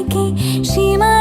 থেকে সীমানা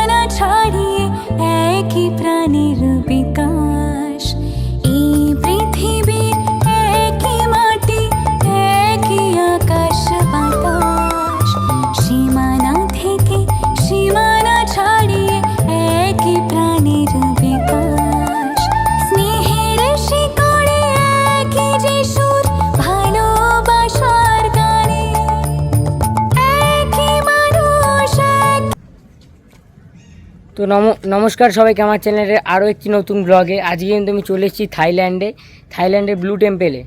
তো নম, নমস্কার সবাইকে আমার চ্যানেলের আরও একটি নতুন ব্লগে আজকে কিন্তু আমি চলে এসেছি থাইল্যান্ডে, থাইল্যান্ডের ব্লু টেম্পেলে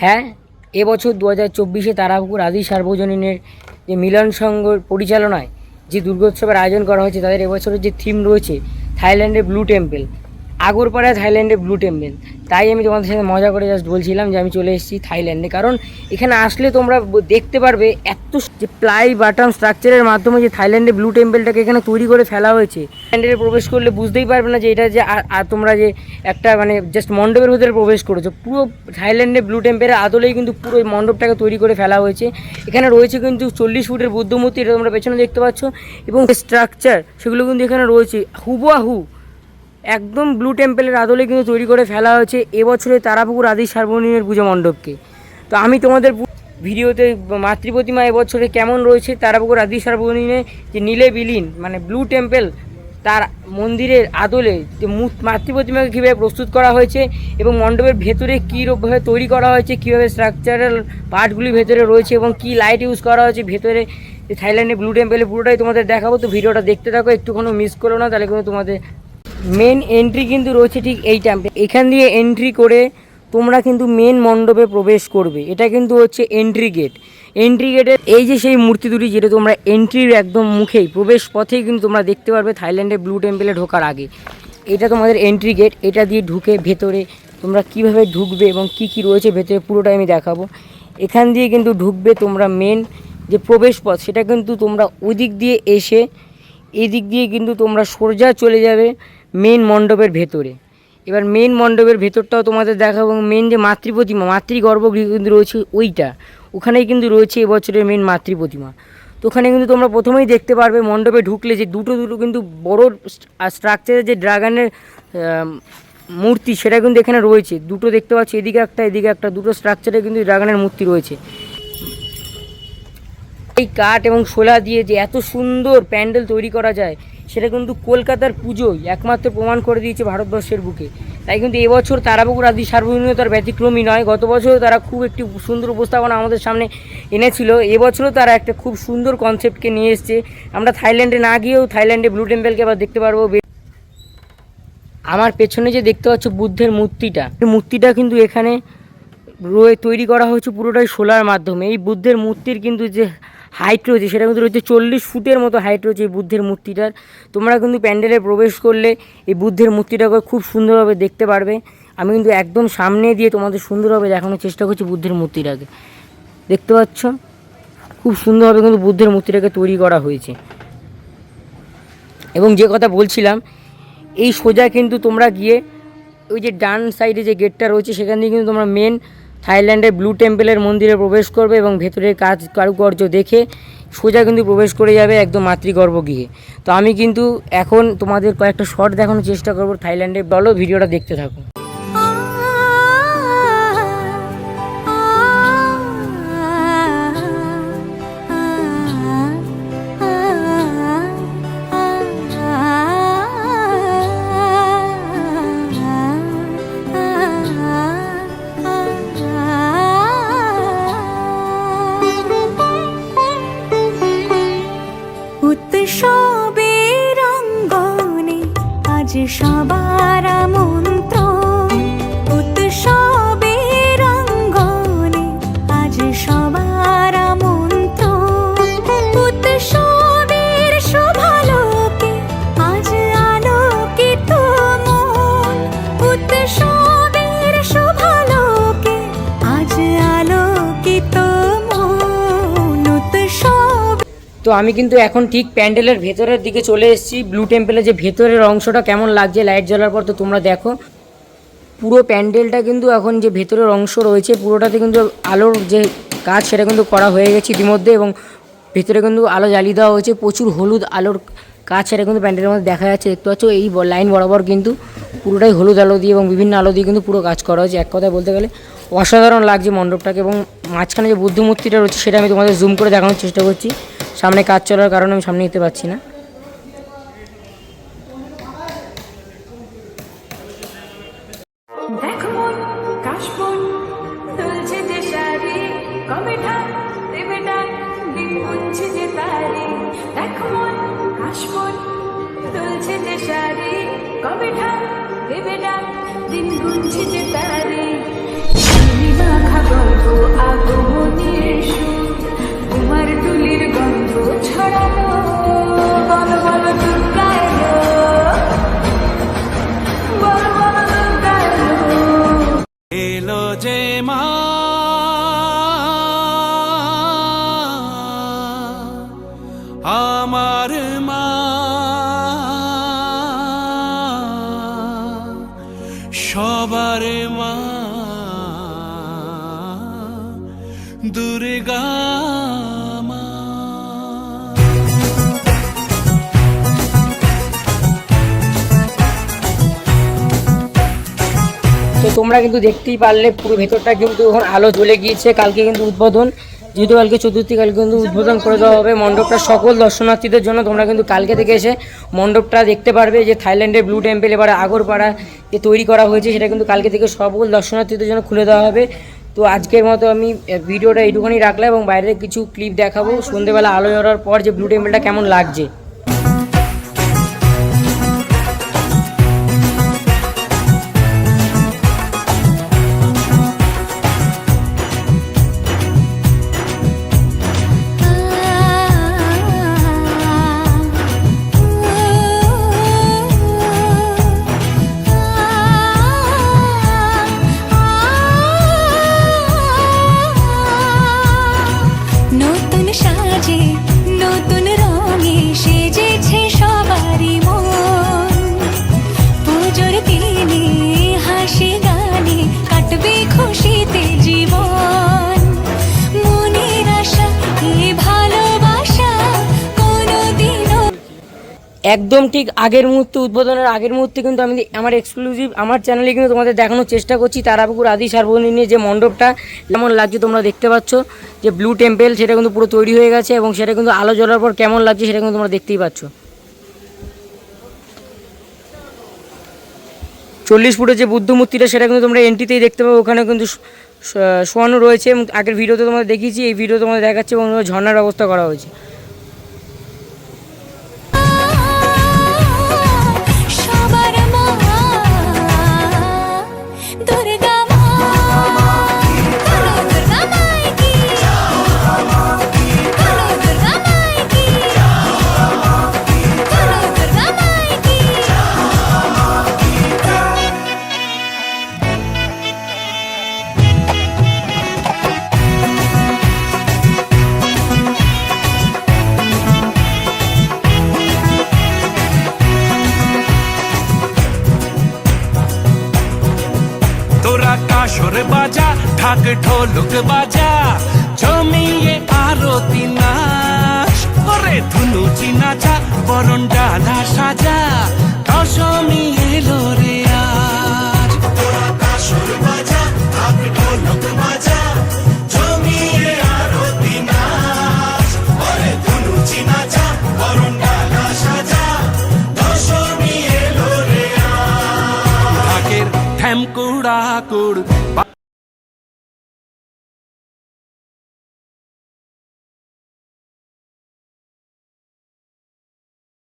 হ্যাঁ এবছর দু হাজার চব্বিশে তারাপুকুর আদি সার্বজনীনের যে মিলন সংঘ পরিচালনায় যে দুর্গোৎসবের আয়োজন করা হয়েছে, তাদের এবছরের যে থিম রয়েছে, থাইল্যান্ডের ব্লু টেম্পেল আগরপাড়ায় থাইল্যান্ডে ব্লু টেম্পেল। তাই আমি তোমাদের সাথে মজা করে জাস্ট বলছিলাম যে আমি চলে এসেছি থাইল্যান্ডে। কারণ এখানে আসলে তোমরা দেখতে পারবে এত যে প্লাই বাটাম স্ট্রাকচারের মাধ্যমে যে থাইল্যান্ডে ব্লু টেম্পেলটাকে এখানে তৈরি করে ফেলা হয়েছে। থাইল্যান্ডে প্রবেশ করলে বুঝতেই পারবে না যে এটা যে তোমরা যে একটা মানে জাস্ট মণ্ডপের ভিতরে প্রবেশ করেছ। পুরো থাইল্যান্ডে ব্লু টেম্পেলের আদলেই কিন্তু পুরো মণ্ডপটাকে তৈরি করে ফেলা হয়েছে। এখানে রয়েছে কিন্তু চল্লিশ ফুটের বুদ্ধমূর্তি, এটা তোমরা পেছনে দেখতে পাচ্ছ। এবং স্ট্রাকচার সেগুলো কিন্তু এখানে রয়েছে। হুবাহু একদম ব্লু টেম্পেলের আদলে কিন্তু তৈরি করে ফেলা হয়েছে। এবছরে তারাপুকুর আদি সার্বজনীনের পুজো মণ্ডপকে। তো আমি তোমাদের ভিডিওতে মাতৃ প্রতিমা এবছরে কেমন রয়েছে, তারাপুকুর আদি সার্বজনীনে যে নীলে বিলীন মানে ব্লু টেম্পেল, তার মন্দিরের আদলে যে মূ- মাতৃ প্রতিমাকে কীভাবে প্রস্তুত করা হয়েছে এবং মণ্ডপের ভেতরে কীভাবে তৈরি করা হয়েছে, কীভাবে স্ট্রাকচারাল পার্টগুলি ভেতরে রয়েছে এবং কী লাইট ইউজ করা হয়েছে ভেতরে থাইল্যান্ডে ব্লু টেম্পেলে পুরোটাই তোমাদের দেখাবো। তো ভিডিওটা দেখতে থাকো, একটুখানি মিস করো না, তাহলে কিন্তু তোমাদের মেন এন্ট্রি কিন্তু রয়েছে ঠিক এই টাইমটা এখান দিয়ে এন্ট্রি করে তোমরা কিন্তু মেন মণ্ডপে প্রবেশ করবে। এটা কিন্তু হচ্ছে এন্ট্রি গেট এন্ট্রি গেটের এই যে সেই মূর্তি দুটি যেটা তোমরা এন্ট্রির একদম মুখেই, প্রবেশ পথেই কিন্তু তোমরা দেখতে পারবে থাইল্যান্ডের ব্লু টেম্পেলে ঢোকার আগে। এটা তোমাদের এন্ট্রি গেট এটা দিয়ে ঢুকে ভেতরে তোমরা কীভাবে ঢুকবে এবং কি কি রয়েছে ভেতরে পুরোটাই আমি দেখাবো। এখান দিয়ে কিন্তু ঢুকবে তোমরা মেন যে প্রবেশ পথ, সেটা কিন্তু তোমরা ওই দিক দিয়ে এসে, এদিক দিয়ে কিন্তু তোমরা সোজা চলে যাবে। মেন মণ্ডপের ভেতরে। এবার মেন মণ্ডপের ভেতরটাও তোমাদের দেখাবো মেন যে মাতৃ প্রতিমা, মাতৃ গর্ভগৃহ কিন্তু রয়েছে ওইটা। ওখানেই কিন্তু রয়েছে এবছরের মেন মাতৃ প্রতিমা। তো ওখানে কিন্তু তোমরা প্রথমেই দেখতে পারবে মণ্ডপে ঢুকলে যে দুটো দুটো কিন্তু বড় স্ট্রাকচারের যে ড্রাগনের মূর্তি সেটা কিন্তু এখানে রয়েছে। দুটো দেখতে পাচ্ছি, এদিকে একটা এদিকে একটা, দুটো স্ট্রাকচারে কিন্তু ড্রাগনের মূর্তি রয়েছে। এই কাঠ এবং শোলা দিয়ে যে এত সুন্দর প্যান্ডেল তৈরি করা যায়, সেটা কিন্তু কলকাতার পুজোই একমাত্র প্রমাণ করে দিয়েছে ভারতবর্ষের বুকে। তাই কিন্তু এবছর তারাপুকুর আদি সার্বজনীনতার ব্যতিক্রমী নয়। গত বছরও তারা খুব একটি সুন্দর উপস্থাপনা আমাদের সামনে এনেছিল। এবছরও তারা একটা খুব সুন্দর কনসেপ্টকে নিয়ে এসছে। আমরা থাইল্যান্ডে না গিয়েও থাইল্যান্ডে ব্লু টেম্পেলকে আবার দেখতে পারব। আমার পেছনে যে দেখতে পাচ্ছ বুদ্ধের মূর্তিটা মূর্তিটা কিন্তু এখানে রয়ে তৈরি করা হয়েছে পুরোটাই শোলার মাধ্যমে। এই বুদ্ধের মূর্তির কিন্তু যে হাইট রয়েছে, সেটা কিন্তু রয়েছে চল্লিশ ফুটের মতো হাইট রয়েছে এই বুদ্ধের মূর্তিটার। তোমরা কিন্তু প্যান্ডেলে প্রবেশ করলে এই বুদ্ধের মূর্তিটাকে খুব সুন্দরভাবে দেখতে পারবে। আমি কিন্তু একদম সামনে দিয়ে তোমাদের সুন্দরভাবে দেখানোর চেষ্টা করছি বুদ্ধের মূর্তিটাকে। দেখতে পাচ্ছ? খুব সুন্দরভাবে কিন্তু বুদ্ধের মূর্তিটাকে তৈরি করা হয়েছে। এবং যে কথা বলছিলাম, এই সোজা কিন্তু তোমরা গিয়ে ওই যে ডান সাইডে যে গেটটা রয়েছে, সেখান দিয়ে কিন্তু তোমরা মেন থাইল্যান্ডের ব্লু টেম্পেলের মন্দিরে প্রবেশ করবে এবং ভেতরের কাজ কারুকার্য দেখে সোজা কিন্তু প্রবেশ করে যাবে একদম মাতৃগর্ভ গিয়ে তো আমি কিন্তু এখন তোমাদের কয়েকটা শর্ট দেখানোর চেষ্টা করব থাইল্যান্ডে বলো, ভিডিওটা দেখতে থাকো। উৎসবের অঙ্গনে আজ সবার মন্ত্র তো আমি কিন্তু এখন ঠিক প্যান্ডেলের ভেতরের দিকে চলে এসেছি। ব্লু টেম্পেলের যে ভেতরের অংশটা কেমন লাগছে লাইট জ্বলার পর তো তোমরা দেখো। পুরো প্যান্ডেলটা কিন্তু এখন যে ভেতরের অংশ রয়েছে, পুরোটাতে কিন্তু আলোর যে কাজ সেটা কিন্তু করা হয়ে গেছে ইতিমধ্যে এবং ভেতরে কিন্তু আলো জ্বালিয়ে দেওয়া হয়েছে। প্রচুর হলুদ আলোর কাজ সেটা কিন্তু প্যান্ডেলের মধ্যে দেখা যাচ্ছে। দেখতে পাচ্ছ এই লাইন বরাবর কিন্তু পুরোটাই হলুদ আলো দিয়ে এবং বিভিন্ন আলো দিয়ে কিন্তু পুরো কাজ করা হয়েছে। এক কথায় বলতে গেলে অসাধারণ লাগছে মণ্ডপটাকে এবং মাঝখানে যে বুদ্ধমূর্তিটা রয়েছে সেটা আমি তোমাদের জুম করে দেখানোর চেষ্টা করছি। সামনে কাজ চলার কারণে আমি সামনে নিতে পারছি না। দিন গুনছে যে তারি। মাখা গল্প আগমনের সবার মা। দুর্গা তো তোমরা কিন্তু দেখতেই পারলে পুরো ভেতরটা কিন্তু এখন আলো জ্বলে গিয়েছে, কালকে কিন্তু উদ্বোধন। যেহেতু কালকে চতুর্থী, কালকে কিন্তু উদ্বোধন করে দেওয়া হবে। মণ্ডপটা সকল দর্শনার্থীদের জন্য তোমরা কিন্তু কালকে থেকে এসে মণ্ডপটা দেখতে পারবে যে থাইল্যান্ডের ব্লু টেম্পেল, এবার আগরপাড়া যে তৈরি করা হয়েছে, সেটা কিন্তু কালকে থেকে সকল দর্শনার্থীদের জন্য খুলে দেওয়া হবে। তো আজকের মতো আমি ভিডিওটা এইটুখানি রাখলাম এবং বাইরে কিছু ক্লিপ দেখাবো। সন্ধেবেলা আলো জড়ার পর যে ব্লু টেম্পেলটা কেমন লাগছে। একদম ঠিক আগের মুহূর্তে, উদ্বোধনের আগের মুহূর্তে কিন্তু আমি আমার এক্সক্লুসিভ আমার চ্যানেলে কিন্তু তোমাদের দেখানোর চেষ্টা করছি। তারাপুকুর আদি সার্বজনীনে যে মণ্ডপটা, কেমন লাগছে তোমরা দেখতে পাচ্ছ? যে ব্লু টেম্পেল সেটা কিন্তু পুরো তৈরি হয়ে গেছে এবং সেটা কিন্তু আলো জ্বলার পর কেমন লাগছে সেটা কিন্তু তোমরা দেখতেই পাচ্ছ। চল্লিশ ফুটের যে বুদ্ধ মূর্তিটা, সেটা কিন্তু তোমরা এন্ট্রিতেই দেখতে পাবে। ওখানে কিন্তু শোয়ানো রয়েছে এবং আগের ভিডিওতে তোমাদের দেখিয়েছি, এই ভিডিও তোমাদের দেখাচ্ছে এবং ঝর্ণার ব্যবস্থা করা হয়েছে। কাসর বাজা ঢাক ঢোলক বাজা জমিয়ে আরতি নাচ ওরে ধুনু চিনাচা বরণ ডালা সাজা দশমী এলো রে আজ তোরা কাসর বাজা ঢাক ঢোলক বাজা জমিয়ে আরতি নাচ বরণ ডালা সাজা দশমী এলো রে আজ ঢাকের ঠ্যাম কুড়া কুড়